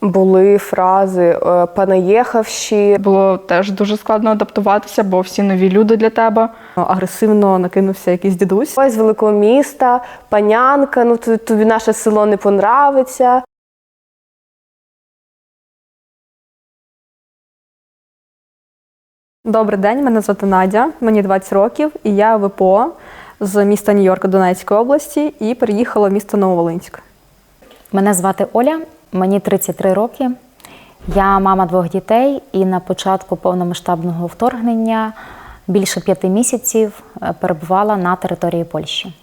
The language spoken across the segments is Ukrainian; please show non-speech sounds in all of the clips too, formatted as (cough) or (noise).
Були фрази е, «понаєхавші», Було теж дуже складно адаптуватися, бо всі нові люди для тебе. Агресивно накинувся якийсь дідусь. з великого міста, панянка, ну тобі наше село не понравиться. Добрий день, мене звати Надя, мені 20 років, і я ВПО з міста Нью-Йорка Донецької області і переїхала в місто Нововолинськ. Мене звати Оля, мені 33 роки. Я мама двох дітей, і на початку повномасштабного вторгнення більше п'яти місяців е, перебувала на території Польщі.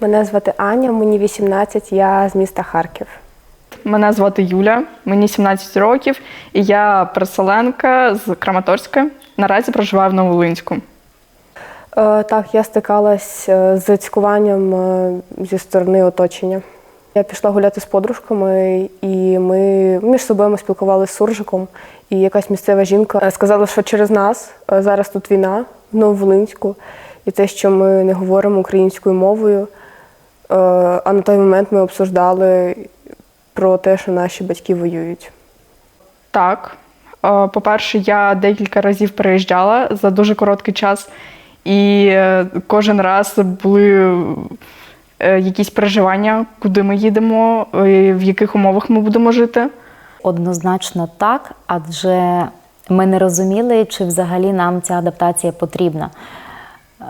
Мене звати Аня, мені 18, я з міста Харків. Мене звати Юля, мені 17 років, і я переселенка з Краматорська. Наразі проживаю в Новолинську. Е, Так, я стикалась е, з цькуванням зі сторони оточення. Я пішла гуляти з подружками, і ми між собою спілкувалися з суржиком. І якась місцева жінка е, сказала, що через нас е, зараз тут війна в Нововолинську, і те, що ми не говоримо українською мовою. Е, А на той момент ми обсуждали про те, що наші батьки воюють. Так. По-перше, я декілька разів переїжджала за дуже короткий час, і кожен раз були якісь переживання, куди ми їдемо, е, в яких умовах ми будемо жити. Однозначно так, адже ми не розуміли, чи взагалі нам ця адаптація потрібна. Е,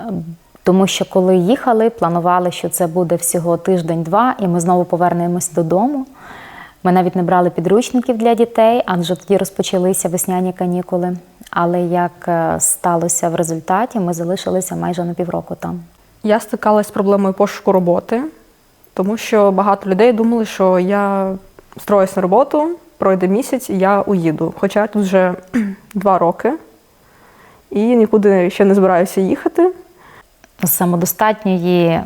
Тому що коли їхали, планували, що це буде всього тиждень-два, і ми знову повернемось додому. Ми навіть не брали підручників для дітей, адже тоді розпочалися весняні канікули. Але як е, сталося в результаті, ми залишилися майже на півроку там. Я стикалась з проблемою пошуку роботи, тому що багато людей думали, що я строюсь на роботу, пройде місяць і я уїду. Хоча я тут вже (clears throat) два роки і нікуди ще не збираюся їхати. самодостатньої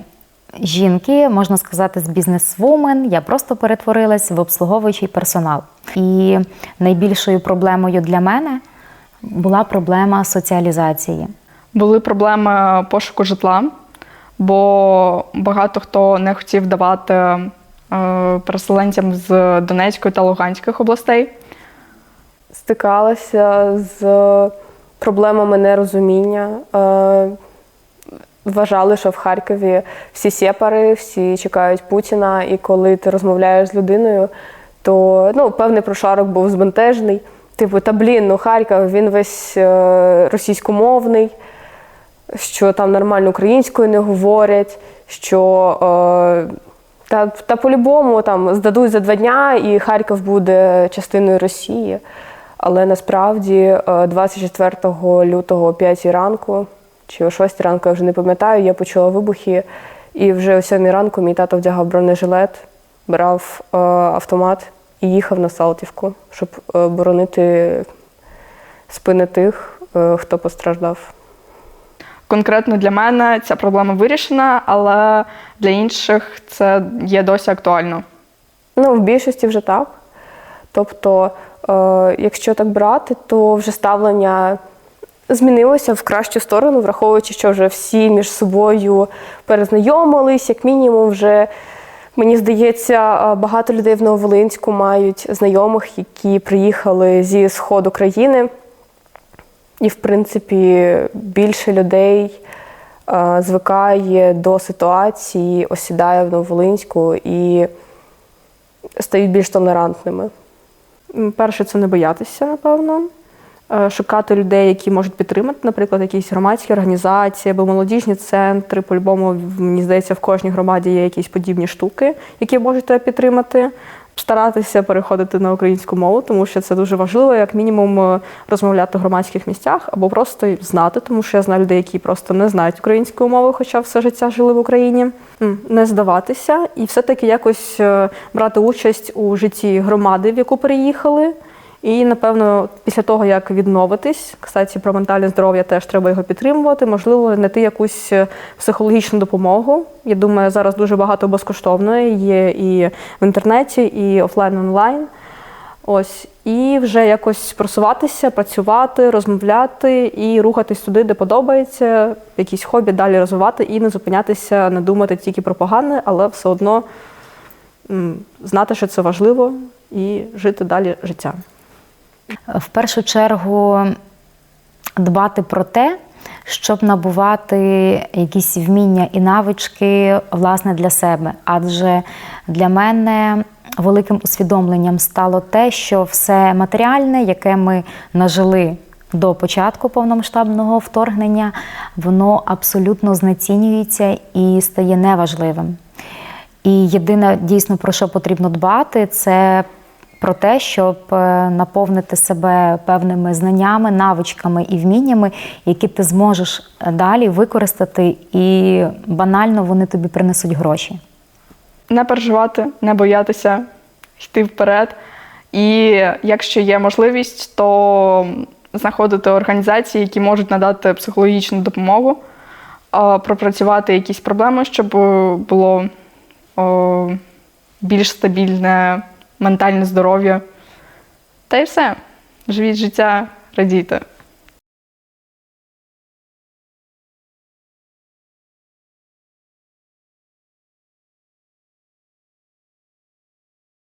жінки, можна сказати, з бізнесвумен, я просто перетворилась в обслуговуючий персонал. І найбільшою проблемою для мене була проблема соціалізації. Були проблеми пошуку житла, бо багато хто не хотів давати е, переселенцям з Донецької та Луганських областей. стикалася з проблемами нерозуміння. Е, Вважали, що в Харкові всі сепари, всі чекають Путіна, і коли ти розмовляєш з людиною, то ну, певний прошарок був збентежений. Типу, та блін, ну Харків, він весь е, російськомовний, що там нормально українською не говорять, що е, та, та по-любому там здадуть за два дня, і Харків буде частиною Росії. Але насправді е, 24 лютого о 5 ранку чи о 6 ранку, я вже не пам'ятаю, я почула вибухи, і вже о 7 ранку мій тато вдягав бронежилет, брав е, автомат і їхав на Салтівку, щоб е, боронити спини тих, е, хто постраждав. Конкретно для мене ця проблема вирішена, але для інших це є досі актуально. Ну, в більшості вже так. Тобто, е, якщо так брати, то вже ставлення змінилося в кращу сторону, враховуючи, що вже всі між собою перезнайомились, як мінімум, вже. Мені здається, е, багато людей в Нововолинську мають знайомих, які приїхали зі сходу країни. І, в принципі, більше людей е, звикає до ситуації, осідає в Нововолинську і стають більш толерантними. Перше, це не боятися, напевно. Е, Шукати людей, які можуть підтримати, наприклад, якісь громадські організації або молодіжні центри. По-любому, мені здається, в кожній громаді є якісь подібні штуки, які можуть тебе підтримати. Старатися переходити на українську мову, тому що це дуже важливо, як мінімум, е, розмовляти в громадських місцях або просто знати, тому що я знаю людей, які просто не знають української мови, хоча все життя жили в Україні. Не здаватися і все-таки якось е, брати участь у житті громади, в яку переїхали. І напевно, після того як відновитись, кстати, про ментальне здоров'я теж треба його підтримувати. Можливо, знайти якусь е, психологічну допомогу. Я думаю, зараз дуже багато безкоштовної є і в інтернеті, і офлайн онлайн. Ось і вже якось просуватися, працювати, розмовляти і рухатись туди, де подобається, якісь хобі далі розвивати і не зупинятися, не думати тільки про погане, але все одно знати, що це важливо, і жити далі життя. В першу чергу дбати про те, щоб набувати якісь вміння і навички власне для себе. Адже для мене великим усвідомленням стало те, що все матеріальне, яке ми нажили до початку повномасштабного вторгнення, воно абсолютно знецінюється і стає неважливим. І єдине дійсно про що потрібно дбати, це про те, щоб е, наповнити себе певними знаннями, навичками і вміннями, які ти зможеш далі використати, і банально вони тобі принесуть гроші. Не переживати, не боятися, йти вперед. І якщо є можливість, то знаходити організації, які можуть надати психологічну допомогу, пропрацювати якісь проблеми, щоб е, було більш стабільне ментальне здоров'я. Та й все. Живіть життя, радійте.